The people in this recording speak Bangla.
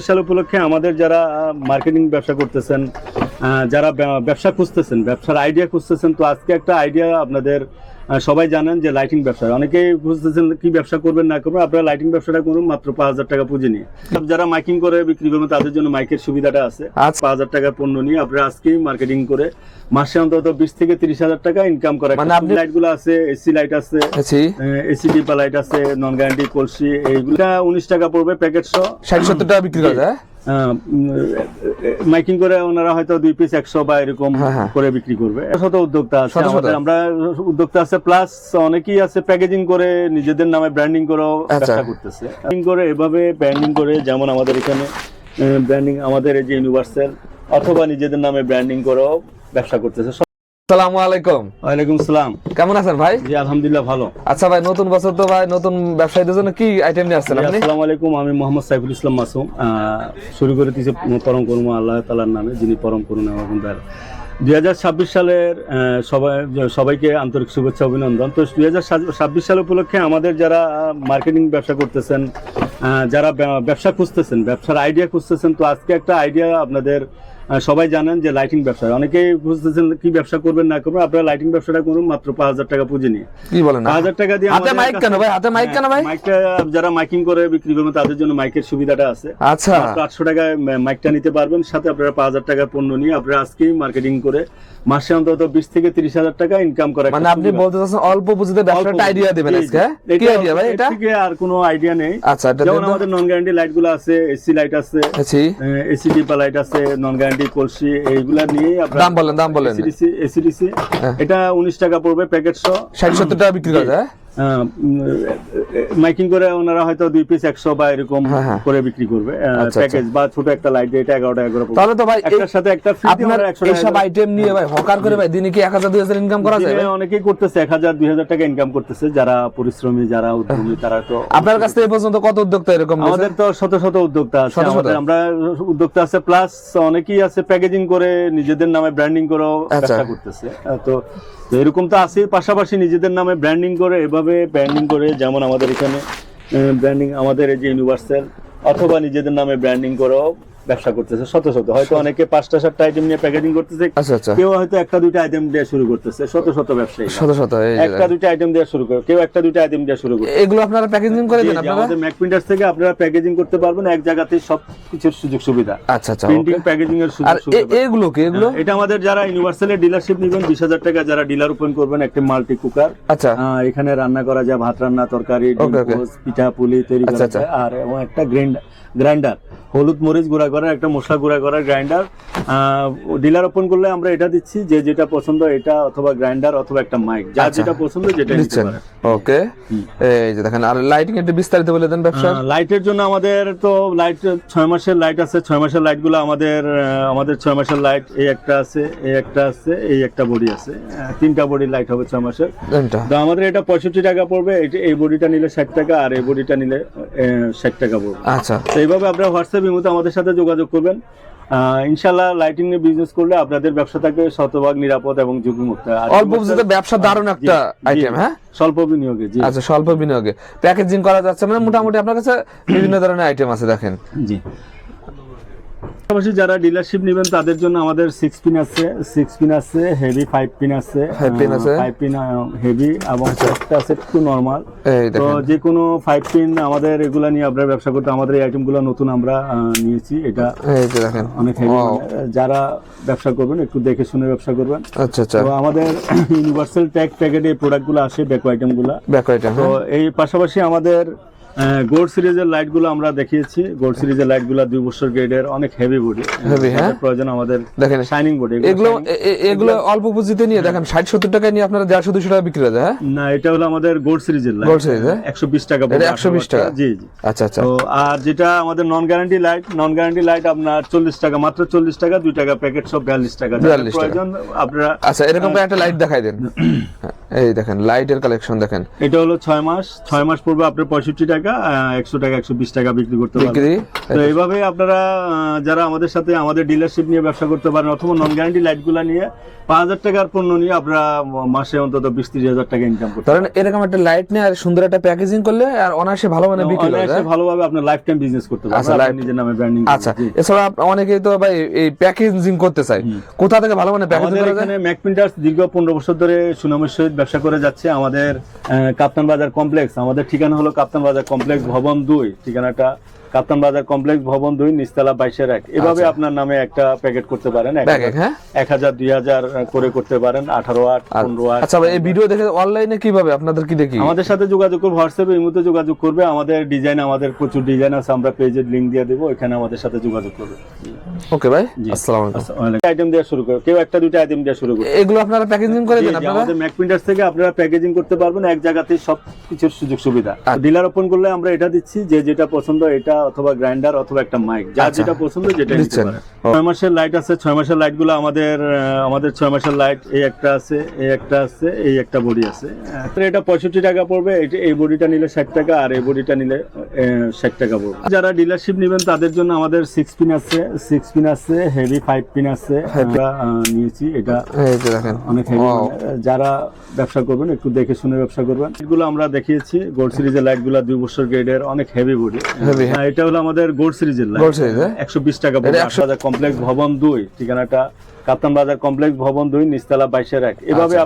সাল উপলক্ষে আমাদের যারা মার্কেটিং ব্যবসা করতেছেন যারা ব্যবসা খুঁজতেছেন ব্যবসার আইডিয়া খুঁজতেছেন তো আজকে একটা আইডিয়া আপনাদের সবাই জানেন যে লাইটিং ব্যবসা অনেকেই বুঝতেছেন কি ব্যবসা করবেন না করবেন আপনারা লাইটিং ব্যবসাটা করুন মাত্র পাঁচ হাজার টাকা পুঁজি নিয়ে। যারা মাইকিং করে বিক্রি করবেন তাদের জন্য মাইকের সুবিধাটা আছে। আচ্ছা। পাঁচ হাজার টাকার পণ্য নিয়ে আপনারা আজকেই মার্কেটিং করে মাসে অন্তত বিশ থেকে তিরিশ হাজার টাকা ইনকাম করে লাইটগুলো আছে এসি লাইট আছে এসি ডিপা লাইট আছে নন গ্যারান্টি কলসি এইগুলা। উনিশ টাকা পড়বে প্যাকেট সহ। ষাট সত্তর টাকা বিক্রি করা যায় মাইকিং করে ওনারা হয়তো দুই পিস একশো বা এরকম হ্যাঁ, হ্যাঁ। করে বিক্রি করবে শত উদ্যোক্তা আছে। আমাদের আমরা উদ্যোক্তা আছে প্লাস অনেকেই আছে প্যাকেজিং করে নিজেদের নামে ব্র্যান্ডিং করেও আচ্ছা। ব্যবসা করতেছে করে এভাবে ব্র্যান্ডিং করে যেমন আমাদের এখানে ব্র্যান্ডিং আমাদের এই যে ইউনিভার্সাল অথবা নিজেদের নামে ব্র্যান্ডিং করেও ব্যবসা করতেছে আলাইকুম। ওয়ালাইকুম সালাম। কেমন আছেন ভাই? জি আলহামদুলিল্লাহ ভালো। আচ্ছা ভাই নতুন বছর তো ভাই নতুন ব্যবসায়ীদের জন্য কি আইটেম নিয়ে আসছেন আপনি? আসসালামু আলাইকুম আমি মোহাম্মদ সাইফুল ইসলাম মাসুম। শুরু করে দিয়েছে পরম করুমা আল্লাহ তালার নামে যিনি পরম করুণা এবং তার দুই হাজার ছাব্বিশ সালের সবাই সবাইকে আন্তরিক শুভেচ্ছা অভিনন্দন। তো দুই হাজার ছাব্বিশ সাল উপলক্ষে আমাদের যারা মার্কেটিং ব্যবসা করতেছেন যারা ব্যবসা খুঁজতেছেন ব্যবসার আইডিয়া খুঁজতেছেন তো আজকে একটা আইডিয়া আপনাদের সবাই জানেন যে লাইটিং ব্যবসা অনেকেই বুঝতেছেন কি ব্যবসা করবেন না করবেন। আপনারা লাইটিং ব্যবসা করুন মাত্র পাঁচ হাজার টাকা পুঁজি নিয়ে। কি বলেন পাঁচ হাজার টাকা দিয়ে হাতে মাইক কেন ভাই? হাতে মাইক কেন ভাই? হ্যাঁ, মাইকটা যারা মাইকিং করে বিক্রি করবেন তাদের জন্য মাইকের সুবিধাটা আছে। আচ্ছা। মাত্র আটশো টাকায় মাইকটা নিতে পারবেন। সাথে আপনারা পাঁচ হাজার টাকার পণ্য নিয়ে আপনারা আজকেই মার্কেটিং করে মাসে অন্তত বিশ থেকে তিরিশ হাজার টাকা ইনকাম করে মানে আপনি বলতে চাচ্ছেন অল্প পুঁজিতে ব্যবসাটা আইডিয়া দিবেন আজকে হ্যাঁ? কি আইডিয়া ভাই এটা? থেকে আর কোনো আইডিয়া নেই। আচ্ছা যেমন আমাদের নন গ্যারান্টি লাইটগুলো আছে এসি লাইট আছে আছি এসি ডিপা লাইট আছে নন গ্যারান্টি কলসি এইগুলা নিয়ে দাম বলেন দাম বলেন। এসিডিসি এসিডিসি হ্যাঁ। এটা উনিশ টাকা পড়বে প্যাকেট সহ। ষাট সত্তর টাকা বিক্রি করা যায় মাইকিং করে ওনারা হয়তো দুই পিস একশো বা এরকম হ্যাঁ, হ্যাঁ। করে বিক্রি করবে আচ্ছা, প্যাকেজ বা ছোট একটা লাইট এটা এগারো টাকা করে তাহলে তো ভাই একটার সাথে একটা আপনার আমরা 100 এইসব আইটেম নিয়ে ভাই হকার করে ভাই দিনে কি এক হাজার দুই হাজার ইনকাম করা যায়? অনেকেই করতেছে এক হাজার দুই হাজার টাকা ইনকাম করতেছে যারা পরিশ্রমী যারা উদ্যমী তারা তো আপনার কাছ থেকে পর্যন্ত কত উদ্যোক্তা এরকম আমাদের তো শত শত উদ্যোক্তা আছে? আমাদের আমরা উদ্যোক্তা আছে প্লাস অনেকেই আছে প্যাকেজিং করে নিজেদের নামে ব্র্যান্ডিং করেও আচ্ছা। ব্যবসা করতেছে। তো তো এরকম তো আছে পাশাপাশি নিজেদের নামে ব্র্যান্ডিং করে এভাবে ব্র্যান্ডিং করে যেমন আমাদের এখানে ব্র্যান্ডিং আমাদের এই যে ইউনিভার্সাল অথবা নিজেদের নামে ব্র্যান্ডিং করেও। ব্যবসা করতেছে শত শত। হয়তো অনেকে পাঁচটা সাতটা আইটেম নিয়ে প্যাকেজিং করতেছে আচ্ছা আচ্ছা। কেউ হয়তো একটা দুইটা আইটেম দিয়ে শুরু করতেছে শত শত ব্যবসায়ী শত শত একটা দুইটা আইটেম দিয়ে শুরু করে কেউ একটা দুইটা আইটেম দিয়ে শুরু করে। এগুলো আপনারা প্যাকেজিং করে দেন আপনারা? আমাদের থেকে আপনারা প্যাকেজিং করতে পারবেন এক জায়গাতেই সব কিছুর সুযোগ সুবিধা। আচ্ছা আচ্ছা প্রিন্টিং প্যাকেজিং এর সুযোগ সুবিধা। এগুলো কি এগুলো? এটা আমাদের যারা ইউনিভার্সালের ডিলারশিপ নেবেন বিশ হাজার টাকা যারা ডিলার ওপেন করবেন একটা মাল্টি কুকার আচ্ছা। এখানে রান্না করা যায় ভাত রান্না তরকারি পিঠা পুলি তৈরি আচ্ছা, করা আচ্ছা। যায় আর এবং একটা গ্রাইন্ডার গ্রাইন্ডার হলুদ মরিচ গুঁড়া করার একটা মশলা গুঁড়া করার গ্রাইন্ডার ডিলার ওপেন করলে আমরা এটা দিচ্ছি যে যেটা পছন্দ এটা অথবা গ্রাইন্ডার অথবা একটা মাইক যার আচ্ছা। যেটা পছন্দ যেটা নিতে পারে ওকে এই যে দেখেন আর লাইটিং একটু বিস্তারিত বলে দেন ব্যবসা। লাইটের জন্য আমাদের তো লাইট ছয় মাসের লাইট আছে ছয় মাসের লাইটগুলো আমাদের আমাদের ছয় মাসের লাইট এই একটা আছে এই একটা আছে এই একটা বডি আছে। তিনটা বডি লাইট হবে ছয় মাসের। তো আমাদের এটা পঁয়ষট্টি টাকা পড়বে এই- এই বডিটা নিলে ষাট টাকা আর এই বডিটা নিলে ষাট টাকা পড়বে। আচ্ছা। তো এইভাবে আপনারা হোয়াটসঅ্যাপ ইমুতে আমাদের সাথে যোগাযোগ করবেন। ইনশাল্লাহ লাইটিং এর বিজনেস করলে আপনাদের ব্যবসা থাকবে শতভাগ নিরাপদ এবং ঝুঁকি মুক্ত অল্প পুঁজিতে ব্যবসা দারুণ একটা আইটেম হ্যাঁ? স্বল্প বিনিয়োগে জি। আচ্ছা স্বল্প বিনিয়োগে। প্যাকেজিং করা যাচ্ছে মানে মোটামুটি আপনার কাছে বিভিন্ন ধরনের আইটেম আছে দেখেন। জি। পাশাপাশি যারা ডিলারশিপ নেবেন তাদের জন্য আমাদের সিক্স পিন আছে সিক্স পিন আছে হেভি ফাইভ পিন আছে। ফাইভ পিন হেভি এবং একটা আছে একটু নর্মাল তো যে কোনো ফাইভ পিন আমাদের এগুলা নিয়ে আপনারা ব্যবসা করতে আমাদের এই আইটেমগুলো নতুন আমরা নিয়েছি। এটা অনেক হেভি যারা ব্যবসা করবেন একটু দেখে শুনে ব্যবসা করবেন। আচ্ছা আচ্ছা। তো আমাদের ইউনিভার্সাল ট্যাগ প্যাকেটে এই প্রোডাক্টগুলো আসে ব্যাকো আইটেমগুলো ব্যাক আইটেম তো এই পাশাপাশি আমাদের গোল্ড সিরিজের লাইটগুলো আমরা দেখিয়েছি। গোল্ড সিরিজের লাইটগুলো দুই বছর গ্রেডের অনেক হেভি বডি Heavy, হ্যাঁ? প্রয়োজন আমাদের দেখেন শাইনিং বডি এগুলো এগুলো অল্প পুঁজিতে নিয়ে দেখেন ষাট সত্তর টাকায় নিয়ে আপনারা দেড়শো দুশো টাকা বিক্রি হয়ে হ্যাঁ? না এটা হলো আমাদের গোল্ড সিরিজের লাইট হ্যাঁ? একশো বিশ টাকা এটা 120 টাকা? জি জি। আচ্ছা আচ্ছা। তো আর যেটা আমাদের non guarantee light non guarantee light আপনার চল্লিশ টাকা মাত্র চল্লিশ টাকা দুই টাকা প্যাকেট সব বিয়াল্লিশ টাকা। যাদের 42 টাকা। প্রয়োজন আপনারা আচ্ছা এরকম একটা লাইট দেখাই দেন। হ্যাঁ, এই দেখেন লাইটের কালেকশন দেখেন। এটা হলো ছয় মাস ছয় মাস পূর্বে আপনার পঁয়ষট্টি টাকা টাকা একশো টাকা একশো বিশ টাকা বিক্রি করতে পারবেন। তো এইভাবে আপনারা যারা আমাদের সাথে আমাদের ডিলারশিপ নিয়ে ব্যবসা করতে পারেন অথবা নন গ্যারান্টি লাইটগুলো নিয়ে পাঁচ হাজার টাকার পণ্য নিয়ে আপনারা মাসে অন্তত বিশ ত্রিশ হাজার টাকা ইনকাম করতে ধরেন এরকম একটা লাইট নিয়ে আর সুন্দর একটা প্যাকেজিং করলে আর অনায়াসে ভালো মানে বিক্রি অনায়াসে ভালোভাবে আপনার লাইফ টাইম বিজনেস করতে আচ্ছা, পারবেন নিজের নামে ব্র্যান্ডিং আচ্ছা এছাড়া অনেকেই তো ভাই এই প্যাকেজিং করতে চায়। কোথা থেকে ভালো মানে প্যাকেজিং করা যায়? ম্যাক প্রিন্টার্স দীর্ঘ পনেরো বছর ধরে সুনামের সহিত ব্যবসা করে যাচ্ছে। আমাদের কাপ্তান বাজার কমপ্লেক্স আমাদের ঠিকানা হলো কাপ্তান বাজার কমপ্লেক্স ভবন দুই ঠিকানাটা কাপ্তান বাজার কমপ্লেক্স ভবন দুই নিস্তালা বাইশের এক। এভাবে আচ্ছা। আপনার নামে একটা প্যাকেট করতে পারেন এক হ্যাঁ? হাজার দুই হাজার করে করতে পারেন আঠারো আট পনেরো আট। আচ্ছা এই ভিডিও দেখে অনলাইনে কীভাবে? আপনাদের কি দেখি? আমাদের সাথে যোগাযোগ করবে হোয়াটসঅ্যাপে এই মুহূর্তে যোগাযোগ করবে। আমাদের ডিজাইন আমাদের প্রচুর ডিজাইন আছে আমরা পেজের লিঙ্ক দিয়ে দেবো এখানে আমাদের সাথে যোগাযোগ করবে। ওকে ভাই। আসসালামু আলাইকুম। আচ্ছা আইটেম দেওয়া শুরু করবে কেউ একটা দুইটা আইটেম দেওয়া শুরু করবে এগুলো আপনারা প্যাকেজিং করে দেন আপনারা? আমাদের ম্যাকপ্রিন্টার্স থেকে আপনারা প্যাকেজিং করতে পারবেন এক জায়গাতেই সব কিছুর সুযোগ সুবিধা আচ্ছা। ডিলার ওপেন করলে আমরা এটা দিচ্ছি যে যেটা পছন্দ এটা অথবা গ্রাইন্ডার অথবা একটা মাইক যার আচ্ছা। যেটা পছন্দ যেটা নিতে ও। ছয় মাসের লাইট আছে ছয় মাসের লাইটগুলো আমাদের আমাদের ছয় মাসের লাইট এই একটা আছে এই একটা আছে এই একটা বডি আছে। এটা পঁয়ষট্টি টাকা পড়বে এই- বডিটা নিলে ষাট টাকা আর এই বডিটা নিলে ষাট টাকা পড়বে। যারা ডিলারশিপ নেবেন তাদের জন্য আমাদের সিক্স পিন আছে সিক্স পিন আছে হেভি ফাইভ পিন আছে আমরা নিয়েছি। এটা যে অনেক হেভি যারা ব্যবসা করবেন একটু দেখে শুনে ব্যবসা করবেন। এগুলো আমরা দেখিয়েছি গোল্ড সিরিজের লাইটগুলো দুই বছর গ্রেডের অনেক হেভি বডি হ্যাঁ। এটা হলো আমাদের গোল্ড সিরিজের লাইন হ্যাঁ? একশো বিশ টাকা এটা 100 বাজার কমপ্লেক্স ভবন দুই ঠিকানাটা কাপ্তান বাজার কমপ্লেক্স ভবন দুই নিস্তালা বাইশের এক এভাবে।